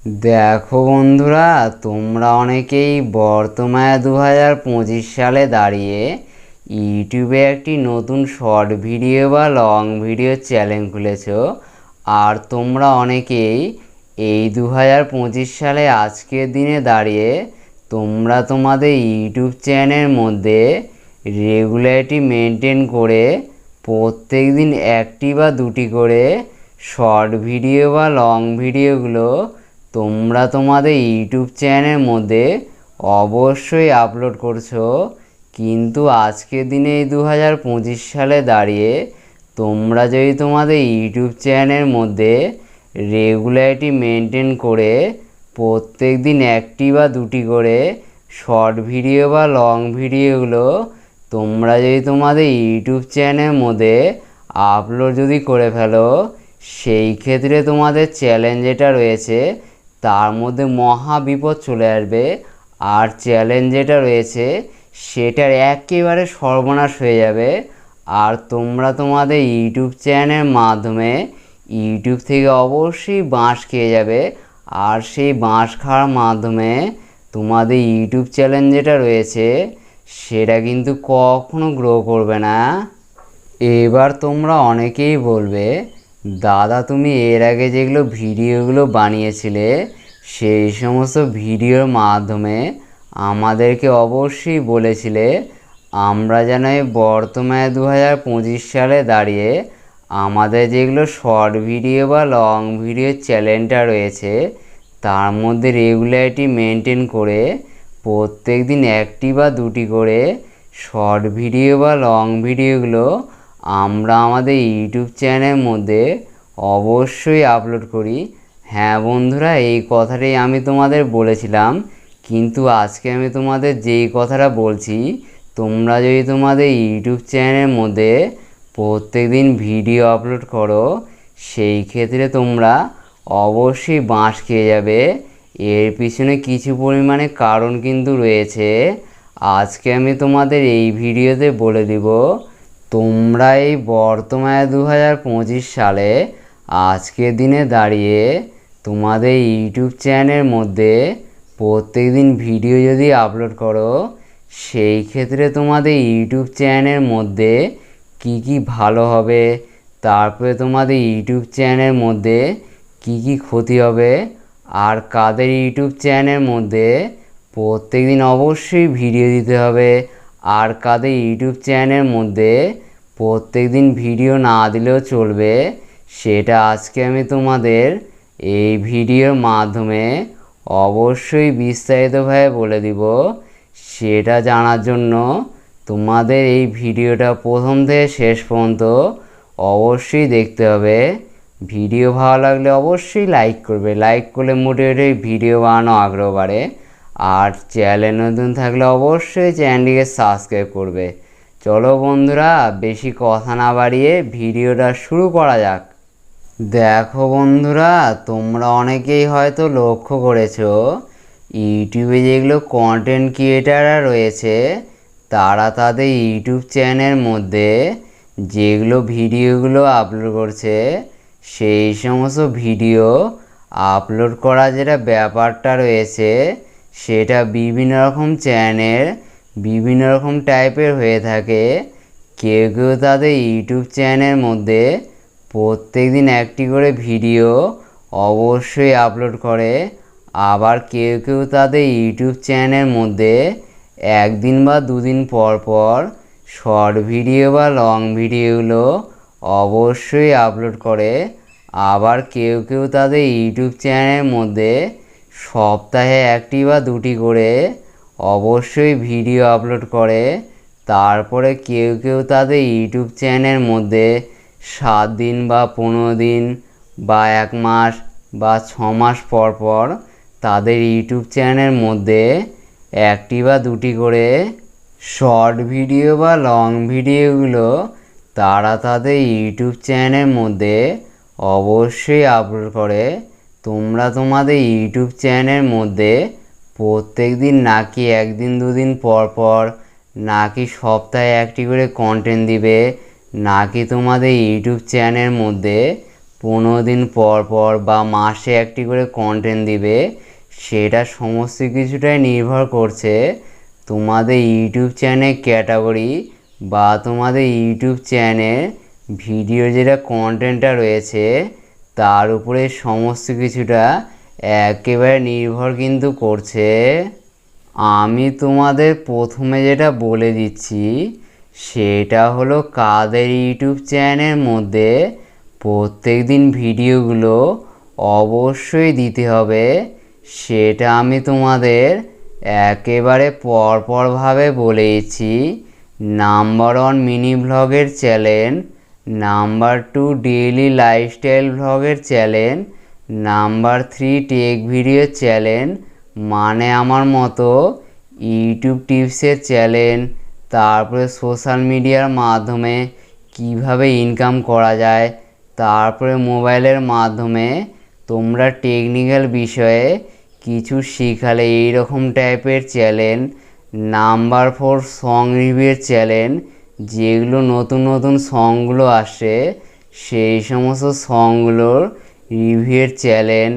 দেখো বন্ধুরা, তোমরা অনেকেই বর্তমানে দু হাজার পঁচিশ সালে দাঁড়িয়ে ইউটিউবে একটি নতুন শর্ট ভিডিও বা লং ভিডিও চ্যানেল খুলেছো। আর তোমরা অনেকেই এই দু হাজার পঁচিশ সালে আজকের দিনে দাঁড়িয়ে তোমরা তোমাদের ইউটিউব চ্যানেলের মধ্যে রেগুলারিটি মেনটেন করে প্রত্যেক দিন একটি বা দুটি করে শর্ট ভিডিও বা লং ভিডিওগুলো তোমরা তোমাদের ইউটিউব চ্যানেলের মধ্যে অবশ্যই আপলোড করছ, কিন্তু আজকের দিনে এই দু হাজার পঁচিশ সালে দাঁড়িয়ে তোমরা যদি তোমাদের ইউটিউব চ্যানেলের মধ্যে রেগুলারিটি মেনটেন করে প্রত্যেক দিন একটি বা দুটি করে শর্ট ভিডিও বা লং ভিডিওগুলো তোমরা যদি তোমাদের ইউটিউব চ্যানেলের মধ্যে আপলোড যদি করে ফেলো, সেই ক্ষেত্রে তোমাদের চ্যালেঞ্জ যেটা রয়েছে তার মধ্যে মহা বিপদ চলে আসবে। আর চ্যালেঞ্জ যেটা রয়েছে, সেটার একেবারে সর্বনাশ হয়ে যাবে। আর তোমরা তোমাদের ইউটিউব চ্যানেলের মাধ্যমে ইউটিউব থেকে অবশ্যই বাঁশ খেয়ে যাবে। আর সেই বাঁশ খাওয়ার মাধ্যমে তোমাদের ইউটিউব চ্যানেল যেটা রয়েছে, সেটা কিন্তু কখনো গ্রো করবে না। এবার তোমরা অনেকেই বলবে দাদা, তুমি এর আগে যেগুলো ভিডিওগুলো বানিয়েছিলে, সেই সমস্ত ভিডিওর মাধ্যমে আমাদেরকে অবশ্যই বলেছিলে, আমরা যেন এই বর্তমানে দু হাজার পঁচিশ সালে দাঁড়িয়ে আমাদের যেগুলো শর্ট ভিডিও বা লং ভিডিও চ্যানেলটা রয়েছে, তার মধ্যে রেগুলারিটি মেনটেন করে প্রত্যেক দিন একটি বা দুটি করে শর্ট ভিডিও বা লং ভিডিওগুলো আমরা আমাদের ইউটিউব চ্যানেলের মধ্যে অবশ্যই আপলোড করি। হ্যাঁ বন্ধুরা, এই কথাটাই আমি তোমাদের বলেছিলাম। কিন্তু আজকে আমি তোমাদের যেই কথাটা বলছি, তোমরা যদি তোমাদের ইউটিউব চ্যানেলের মধ্যে প্রত্যেক দিন ভিডিও আপলোড করো, সেই ক্ষেত্রে তোমরা অবশ্যই বাঁশ খেয়ে যাবে। এর পিছনে কিছু পরিমাণে কারণ কিন্তু রয়েছে। আজকে আমি তোমাদের এই ভিডিওতে বলে দিব তোমরা এই বর্তমানে দু হাজার পঁচিশ সালে আজকের দিনে দাঁড়িয়ে তোমাদের ইউটিউব চ্যানেলের মধ্যে প্রত্যেক দিন ভিডিও যদি আপলোড করো, সেই ক্ষেত্রে তোমাদের ইউটিউব চ্যানেলের মধ্যে কি কি ভালো হবে, তারপরে তোমাদের ইউটিউব চ্যানেলের মধ্যে কি কি ক্ষতি হবে, আর কাদের ইউটিউব চ্যানেলের মধ্যে প্রত্যেক দিন অবশ্যই ভিডিও দিতে হবে। আর কাদের ইউটিউব চ্যানেলের মধ্যে প্রত্যেক দিন ভিডিও না দিলেও চলবে, সেটা আজকে আমি তোমাদের এই ভিডিওর মাধ্যমে অবশ্যই বিস্তারিতভাবে বলে দিব। সেটা জানার জন্য তোমাদের এই ভিডিওটা প্রথম থেকে শেষ পর্যন্ত অবশ্যই দেখতে হবে। ভিডিও ভালো লাগলে অবশ্যই লাইক করবে। লাইক করলে মোটিভেট ভিডিও বানানো আগ্রহ বাড়ে। আর চ্যানেল নতুন থাকলে অবশ্যই চ্যানেলটিকে সাবস্ক্রাইব করবে। চলো বন্ধুরা, বেশি কথা না বাড়িয়ে ভিডিওটা শুরু করা যাক। দেখো বন্ধুরা, তোমরা অনেকেই হয়তো লক্ষ্য করেছ, ইউটিউবে যেগুলো কন্টেন্ট ক্রিয়েটাররা রয়েছে, তারা তাদের ইউটিউব চ্যানেলের মধ্যে যেগুলো ভিডিওগুলো আপলোড করছে, সেই সমস্ত ভিডিও আপলোড করা যেটা ব্যাপারটা রয়েছে সেটা বিভিন্ন রকম চ্যানেল, বিভিন্ন রকম টাইপের হয়ে থাকে। কেউ কেউ তাদের ইউটিউব চ্যানেলের মধ্যে প্রত্যেক দিন একটি করে ভিডিও অবশ্যই আপলোড করে। আবার কেউ কেউ তাদের ইউটিউব চ্যানেলের মধ্যে একদিন বা দুদিন পর পর শর্ট ভিডিও বা লং ভিডিওগুলো অবশ্যই আপলোড করে। আবার কেউ কেউ তাদের ইউটিউব চ্যানেলের মধ্যে সপ্তাহে একটি বা দুটি করে অবশ্যই ভিডিও আপলোড করে। তারপরে কেউ কেউ তাদের ইউটিউব চ্যানেলের মধ্যে সাত দিন বা পনেরো দিন বা এক মাস বা ছ মাস পর পর তাদের ইউটিউব চ্যানেলের মধ্যে একটি বা দুটি করে শর্ট ভিডিও বা লং ভিডিওগুলো তারা তাদের ইউটিউব চ্যানেলের মধ্যে অবশ্যই আপলোড করে। তোমরা তোমাদের ইউটিউব চ্যানেলের মধ্যে প্রত্যেক দিন নাকি একদিন, দুদিন পর পর নাকি সপ্তাহে একটি করে কন্টেন্ট দিবে, নাকি তোমাদের ইউটিউব চ্যানেলের মধ্যে পনেরো দিন পর পর বা মাসে একটি করে কন্টেন্ট দিবে, সেটা সমস্ত কিছুটাই নির্ভর করছে তোমাদের ইউটিউব চ্যানেল ক্যাটাগরি বা তোমাদের ইউটিউব চ্যানেল ভিডিও যেটা কন্টেন্টটা রয়েছে তার উপরে সমস্ত কিছুটা একেবারে নির্ভর কিন্তু করছে। আমি তোমাদের প্রথমে যেটা বলে দিচ্ছি, সেটা হলো কাদের ইউটিউব চ্যানেলের মধ্যে প্রত্যেক দিন ভিডিওগুলো অবশ্যই দিতে হবে। সেটা আমি তোমাদের একেবারে পরপরভাবে বলেছি নাম্বার ওয়ান মিনি ব্লগের channel number two daily lifestyle ভ্লগের channel number three tech video channel মানে আমার মতো ইউটিউব টিপসের চ্যানেল তারপরে সোশ্যাল মিডিয়ার মাধ্যমে কীভাবে ইনকাম করা যায়, তারপরে মোবাইলের মাধ্যমে তোমরা টেকনিক্যাল বিষয়ে কিছু শিখালে এইরকম টাইপের চ্যানেল নাম্বার ফোর সং রিভিউয়ের চ্যানেল যেগুলো নতুন নতুন সংগুলো আসে, সেই সমস্ত সংগুলোর রিভিউয়ের চ্যানেল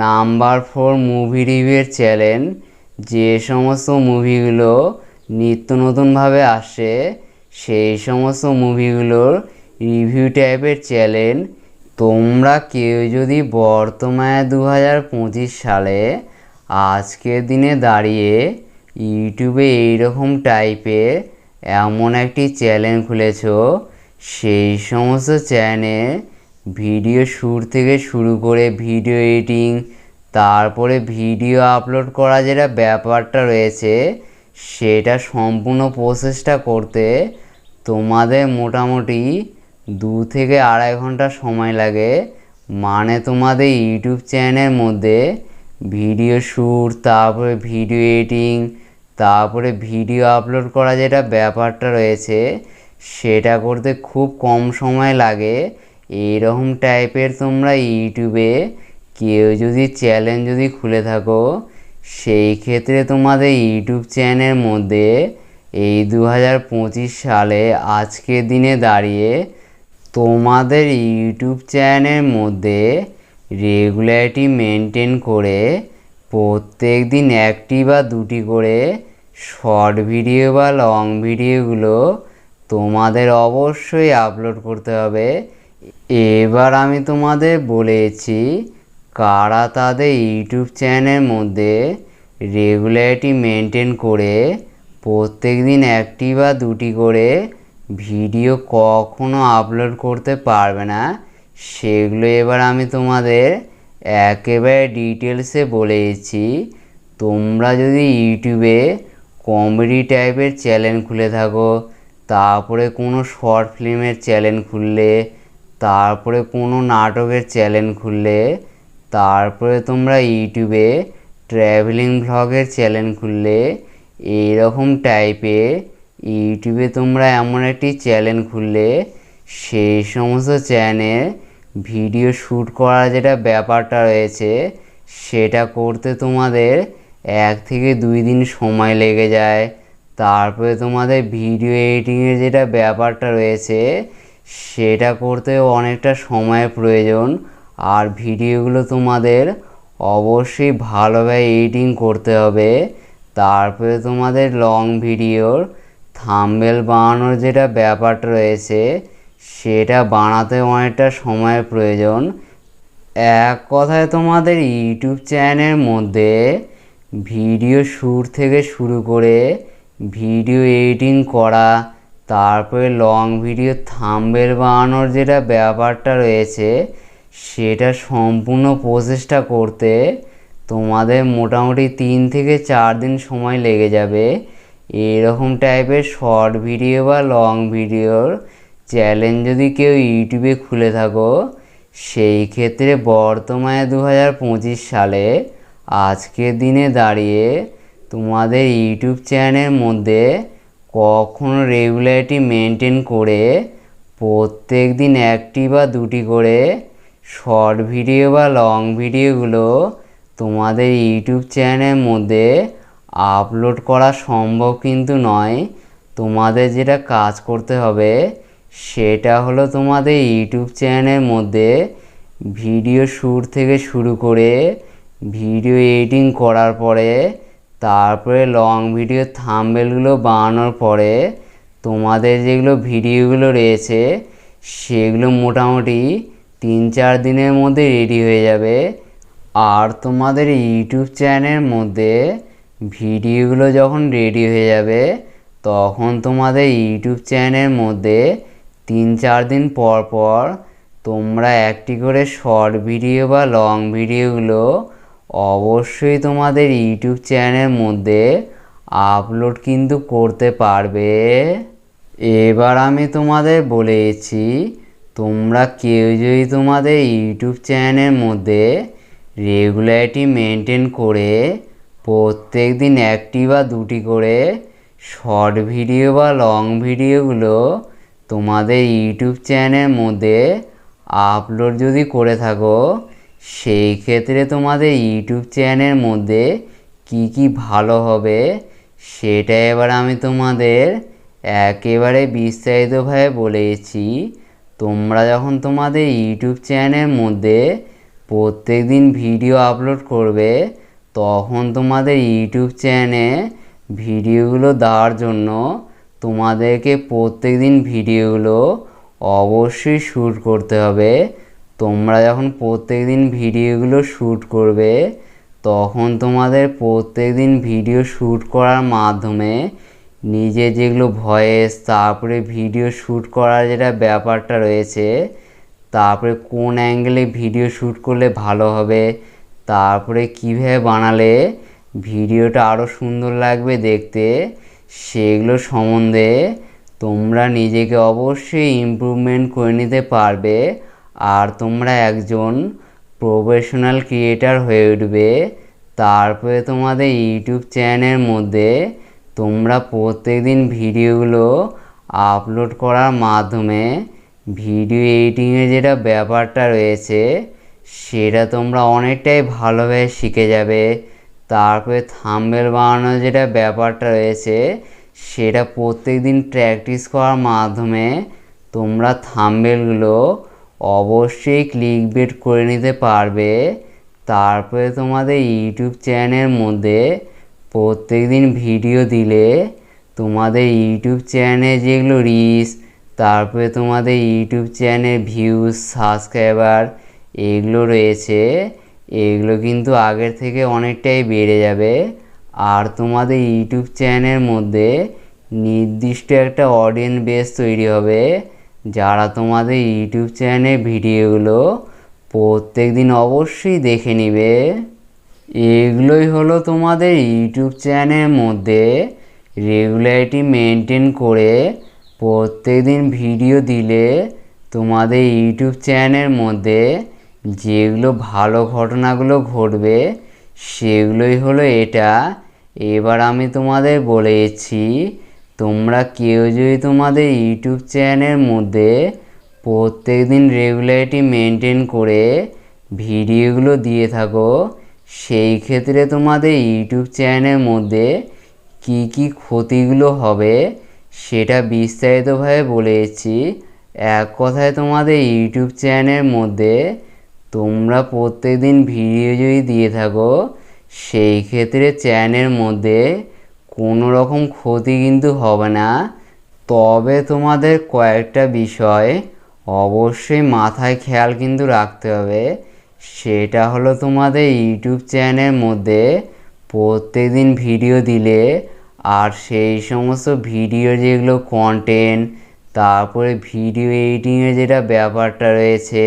নাম্বার ফোর মুভি রিভিউয়ের চ্যানেল যে সমস্ত মুভিগুলো নিত্য নতুনভাবে আসে, সেই সমস্ত মুভিগুলোর রিভিউ টাইপের চ্যানেল তোমরা কেউ যদি বর্তমানে দু হাজার পঁচিশ সালে আজকের দিনে দাঁড়িয়ে ইউটিউবে এইরকম টাইপের এমন একটি চ্যানেল খুলেছ, সেই সমস্ত চ্যানেল ভিডিও শ্যুট থেকে শুরু করে ভিডিও এডিটিং, তারপরে ভিডিও আপলোড করা যেটা ব্যাপারটা রয়েছে, সেটা সম্পূর্ণ প্রসেসটা করতে তোমাদের মোটামুটি দু থেকে আড়াই ঘণ্টা সময় লাগে। মানে তোমাদের ইউটিউব চ্যানেলের মধ্যে ভিডিও শ্যুট তারপরে ভিডিও এডিটিং তারপরে ভিডিও আপলোড করা যেটা ব্যাপারটা রয়েছে, সেটা করতে খুব কম সময় লাগে। এইরকম টাইপের তোমরা ইউটিউবে কেউ যদি চ্যানেল যদি খুলে থাকো, সেই ক্ষেত্রে তোমাদের ইউটিউব চ্যানেলের মধ্যে এই দু হাজার পঁচিশ সালে আজকের দিনে দাঁড়িয়ে তোমাদের ইউটিউব চ্যানেলের মধ্যে রেগুলারিটি মেনটেন করে প্রত্যেক দিন একটি বা দুটি করে শর্ট ভিডিও বা লং ভিডিওগুলো তোমাদের অবশ্যই আপলোড করতে হবে। এবার আমি তোমাদের বলেছি কারা তাদের ইউটিউব চ্যানেলের মধ্যে রেগুলারিটি মেনটেন করে প্রত্যেক দিন একটি বা দুটি করে ভিডিও কখনো আপলোড করতে পারবে না, সেগুলো এবার আমি তোমাদের একেবারে ডিটেলসে বলেছি। তোমরা যদি ইউটিউবে কমেডি টাইপের চ্যানেল খুলে থাকো, তারপরে কোনো শর্ট ফিল্মের চ্যানেল খুললে, তারপরে কোনো নাটকের চ্যানেল খুললে, তারপরে তোমরা ইউটিউবে ট্র্যাভেলিং ভ্লগের চ্যানেল খুললে, এইরকম টাইপের ইউটিউবে তোমরা এমন একটি চ্যানেল খুললে, সেই সমস্ত চ্যানেল ভিডিও শ্যুট করার যেটা ব্যাপারটা রয়েছে, সেটা করতে তোমাদের এক থেকে দুই দিন সময় লেগে যায়। তারপরে তোমাদের ভিডিও এডিটিংয়ের যেটা ব্যাপারটা রয়েছে, সেটা করতেও অনেকটা সময়ের প্রয়োজন। আর ভিডিওগুলো তোমাদের অবশ্যই ভালোভাবে এডিটিং করতে হবে। তারপরে তোমাদের লং ভিডিওর থাম্বেল বানানোর যেটা ব্যাপারটা রয়েছে, সেটা বানাতে অনেকটা সময়ের প্রয়োজন। এক কথায় তোমাদের ইউটিউব চ্যানেলের মধ্যে ভিডিও শ্যুট থেকে শুরু করে ভিডিও এডিটিং করা, তারপরে লং ভিডিও থাম্বেল বানানোর যেটা ব্যাপারটা রয়েছে, সেটা সম্পূর্ণ প্রসেসটা করতে তোমাদের মোটামুটি তিন থেকে চার দিন সময় লেগে যাবে। এরকম টাইপের শর্ট ভিডিও বা লং ভিডিওর চ্যালেঞ্জ যদি কেউ ইউটিউবে খুলে থাকো, সেই ক্ষেত্রে বর্তমানে দু হাজার পঁচিশ সালে আজকের দিনে দাঁড়িয়ে তোমাদের ইউটিউব চ্যানেলের মধ্যে কখনো রেগুলারিটি মেনটেন করে প্রত্যেক দিন একটি বা দুটি করে শর্ট ভিডিও বা লং ভিডিওগুলো তোমাদের ইউটিউব চ্যানেলের মধ্যে আপলোড করা সম্ভব কিন্তু নয়। তোমাদের যেটা কাজ করতে হবে সেটা হলো তোমাদের ইউটিউব চ্যানেলের মধ্যে ভিডিও শ্যুট থেকে শুরু করে ভিডিও এডিটিং করার পরে, তারপরে লং ভিডিও থাম্বেলগুলো বানানোর পরে, তোমাদের যেগুলো ভিডিওগুলো রয়েছে, সেগুলো মোটামুটি তিন চার দিনের মধ্যে রেডি হয়ে যাবে। আর তোমাদের ইউটিউব চ্যানেলের মধ্যে ভিডিওগুলো যখন রেডি হয়ে যাবে, তখন তোমাদের ইউটিউব চ্যানেলের মধ্যে তিন চার দিন পর পর তোমরা একটি করে শর্ট ভিডিও বা লং ভিডিওগুলো অবশ্যই তোমাদের ইউটিউব চ্যানেলের মধ্যে আপলোড কিন্তু করতে পারবে। এবার আমি তোমাদের বলেছি, তোমরা কেউ যদি তোমাদের ইউটিউব চ্যানেলের মধ্যে রেগুলারিটি মেনটেন করে প্রত্যেক দিন একটি বা দুটি করে শর্ট ভিডিও বা লং ভিডিওগুলো তোমাদের ইউটিউব চ্যানেলের মধ্যে আপলোড যদি করে থাকো সেই ক্ষেত্রে তোমাদের ইউটিউব চ্যানেলের মধ্যে কি কি ভালো হবে, সেটা এবার আমি তোমাদের একেবারে বিস্তারিতভাবে বলেছি তোমরা যখন তোমাদের ইউটিউব চ্যানেলের মধ্যে প্রত্যেক দিন ভিডিও আপলোড করবে, তখন তোমাদের ইউটিউব চ্যানেলে ভিডিওগুলো দেওয়ার জন্য তোমাদেরকে প্রত্যেক দিন ভিডিওগুলো অবশ্যই শ্যুট করতে হবে। তোমরা যখন প্রত্যেক দিন ভিডিওগুলো শ্যুট করবে, তখন তোমাদের প্রত্যেক দিন ভিডিও শ্যুট করার মাধ্যমে নিজে যেগুলো ভয়েস, তারপরে ভিডিও শ্যুট করার যেটা ব্যাপারটা রয়েছে, তারপরে কোন অ্যাঙ্গেলে ভিডিও শ্যুট করলে ভালো হবে, তারপরে কীভাবে বানালে ভিডিওটা আরও সুন্দর লাগবে দেখতে, সেগুলো সম্বন্ধে তোমরা নিজেকে অবশ্যই ইমপ্রুভমেন্ট করে নিতে পারবে। আর তোমরা একজন প্রফেশনাল ক্রিয়েটার হয়ে উঠবে। তারপরে তোমাদের ইউটিউব চ্যানেলের মধ্যে তোমরা প্রত্যেক দিন ভিডিওগুলো আপলোড করার মাধ্যমে ভিডিও এডিটিংয়ের যেটা ব্যাপারটা রয়েছে, সেটা তোমরা অনেকটাই ভালোভাবে শিখে যাবে। তারপরে থাম্বেল বানানোর যেটা ব্যাপারটা রয়েছে, সেটা প্রত্যেক দিন প্র্যাকটিস করার মাধ্যমে তোমরা থাম্বেলগুলো অবশ্যই ক্লিক বেট করে নিতে পারবে। তারপরে তোমাদের ইউটিউব চ্যানেলের মধ্যে প্রত্যেক দিন ভিডিও দিলে তোমাদের ইউটিউব চ্যানেলে যেগুলো রিস তারপরে তোমাদের ইউটিউব চ্যানেল ভিউজ সাবস্ক্রাইবার এগুলো রয়েছে, এগুলো কিন্তু আগের থেকে অনেকটাই বেড়ে যাবে। আর তোমাদের ইউটিউব চ্যানেলের মধ্যে নির্দিষ্ট একটা অডিয়েন্স বেস তৈরি হবে। যারা তোমাদের ইউটিউব চ্যানেলে ভিডিওগুলো প্রত্যেক দিন অবশ্যই দেখে নিবে, এগুলোই হলো তোমাদের ইউটিউব চ্যানেলের মধ্যে রেগুলারিটি মেনটেন করে প্রত্যেক দিন ভিডিও দিলে তোমাদের ইউটিউব চ্যানেলের মধ্যে যেগুলো ভালো ঘটনাগুলো ঘটবে সেগুলোই হলো এটা। এবার আমি তোমাদের বলেছি তোমরা কেউ যদি তোমাদের ইউটিউব চ্যানেলের মধ্যে প্রত্যেক দিন রেগুলারিটি মেনটেন করে ভিডিওগুলো দিয়ে থাকো, সেই ক্ষেত্রে তোমাদের ইউটিউব চ্যানেলের মধ্যে কি কি ক্ষতিগুলো হবে সেটা বিস্তারিতভাবে বলেছি এক কথায় তোমাদের ইউটিউব চ্যানেলের মধ্যে তোমরা প্রত্যেক দিন ভিডিও যদি দিয়ে থাকো, সেই ক্ষেত্রে চ্যানেলের মধ্যে কোনো রকম ক্ষতি কিন্তু হবে না। তবে তোমাদের কয়েকটা বিষয় অবশ্যই মাথায় খেয়াল কিন্তু রাখতে হবে। সেটা হলো তোমাদের ইউটিউব চ্যানেলের মধ্যে প্রত্যেক দিন ভিডিও দিলে আর সেই সমস্ত ভিডিও যেগুলো কন্টেন্ট তারপরে ভিডিও এডিটিংয়ের যেটা ব্যাপারটা রয়েছে,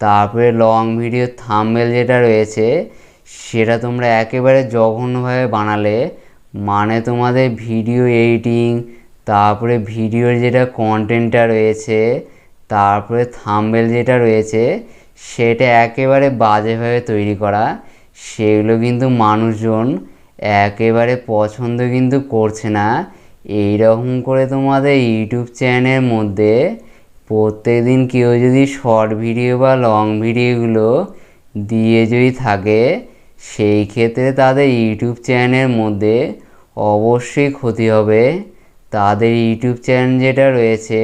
তারপরে লং ভিডিও থাম্বেল যেটা রয়েছে, সেটা তোমরা একেবারে জঘন্যভাবে বানালে মানে তোমাদের ভিডিও এডিটিং তারপরে ভিডিওর যেটা কন্টেন্টটা রয়েছে, তারপরে থাম্বেল যেটা রয়েছে, সেটা একেবারে বাজেভাবে তৈরি করা। সেগুলো কিন্তু মানুষজন একেবারে পছন্দ কিন্তু করছে না। এই রকম করে তোমাদের ইউটিউব চ্যানেলের মধ্যে প্রত্যেক দিন কেউ যদি শর্ট ভিডিও বা লং ভিডিওগুলো দিয়ে যদি থাকে, সেই ক্ষেত্রে তাদের ইউটিউব চ্যানেলের মধ্যে অবশ্যই ক্ষতি হবে। তাদের ইউটিউব চ্যানেল যেটা রয়েছে,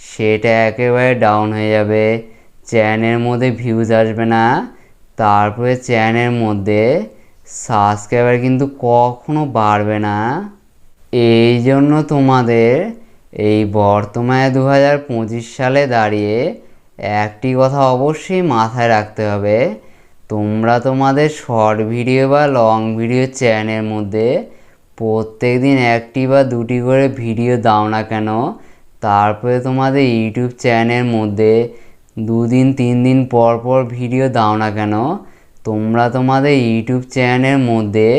সেটা একেবারে ডাউন হয়ে যাবে। চ্যানেলের মধ্যে ভিউজ আসবে না। তারপরে চ্যানেলের মধ্যে সাবস্ক্রাইবার কিন্তু কখনো বাড়বে না। এই জন্য তোমাদের এই বর্তমানে দু হাজার পঁচিশ সালে দাঁড়িয়ে একটি কথা অবশ্যই মাথায় রাখতে হবে। তোমরা তোমাদের শর্ট ভিডিও বা লং ভিডিও চ্যানেলের মধ্যে প্রত্যেক দিন একটি বা দুটি করে ভিডিও দাও না কেন? তারপরে তোমাদের ইউটিউব চ্যানেলের মধ্যে দুদিন তিন দিন পর পর ভিডিও দাও না কেন? তোমরা তোমাদের ইউটিউব চ্যানেলের মধ্যে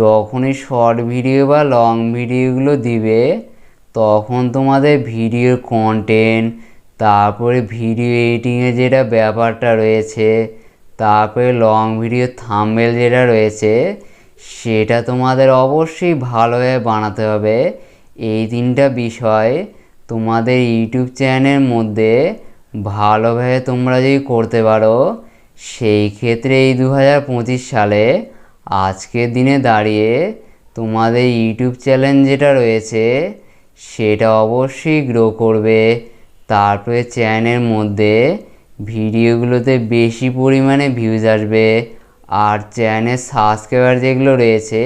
যখনই শর্ট ভিডিও বা লং ভিডিওগুলো দিবে, তখন তোমাদের ভিডিওর কন্টেন্ট তারপরে ভিডিও এডিটিংয়ে যেটা ব্যাপারটা রয়েছে, তারপরে লং ভিডিও থাম্বেল যেটা রয়েছে সেটা তোমাদের অবশ্যই ভালোভাবে বানাতে হবে। এই তিনটা বিষয় তোমাদের ইউটিউব চ্যানেলের মধ্যে ভালোভাবে তোমরা যদি করতে পারো, সেই ক্ষেত্রে এই দু হাজার পঁচিশ সালে আজকের দিনে দাঁড়িয়ে তোমাদের ইউটিউব চ্যানেল যেটা রয়েছে, সেটা অবশ্যই গ্রো করবে। তারপরে চ্যানেলের মধ্যে ভিডিওগুলোতে বেশি পরিমাণে ভিউজ আসবে। আর চ্যানেল সাবস্ক্রাইবার যেগুলো রয়েছে,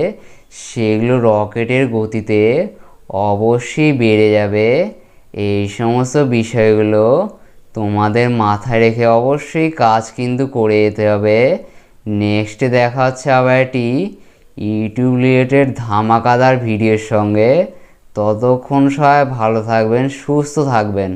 সেগুলো রকেটের গতিতে অবশ্যই বেড়ে যাবে। এই সমস্ত বিষয়গুলো তোমাদের মাথায় রেখে অবশ্যই কাজ কিন্তু করে যেতে হবে। নেক্সটে দেখা হচ্ছে আবার একটি ইউটিউব রিলেটেড ধামাকাদার ভিডিওর সঙ্গে। ততক্ষণ সবাই ভালো থাকবেন, সুস্থ থাকবেন।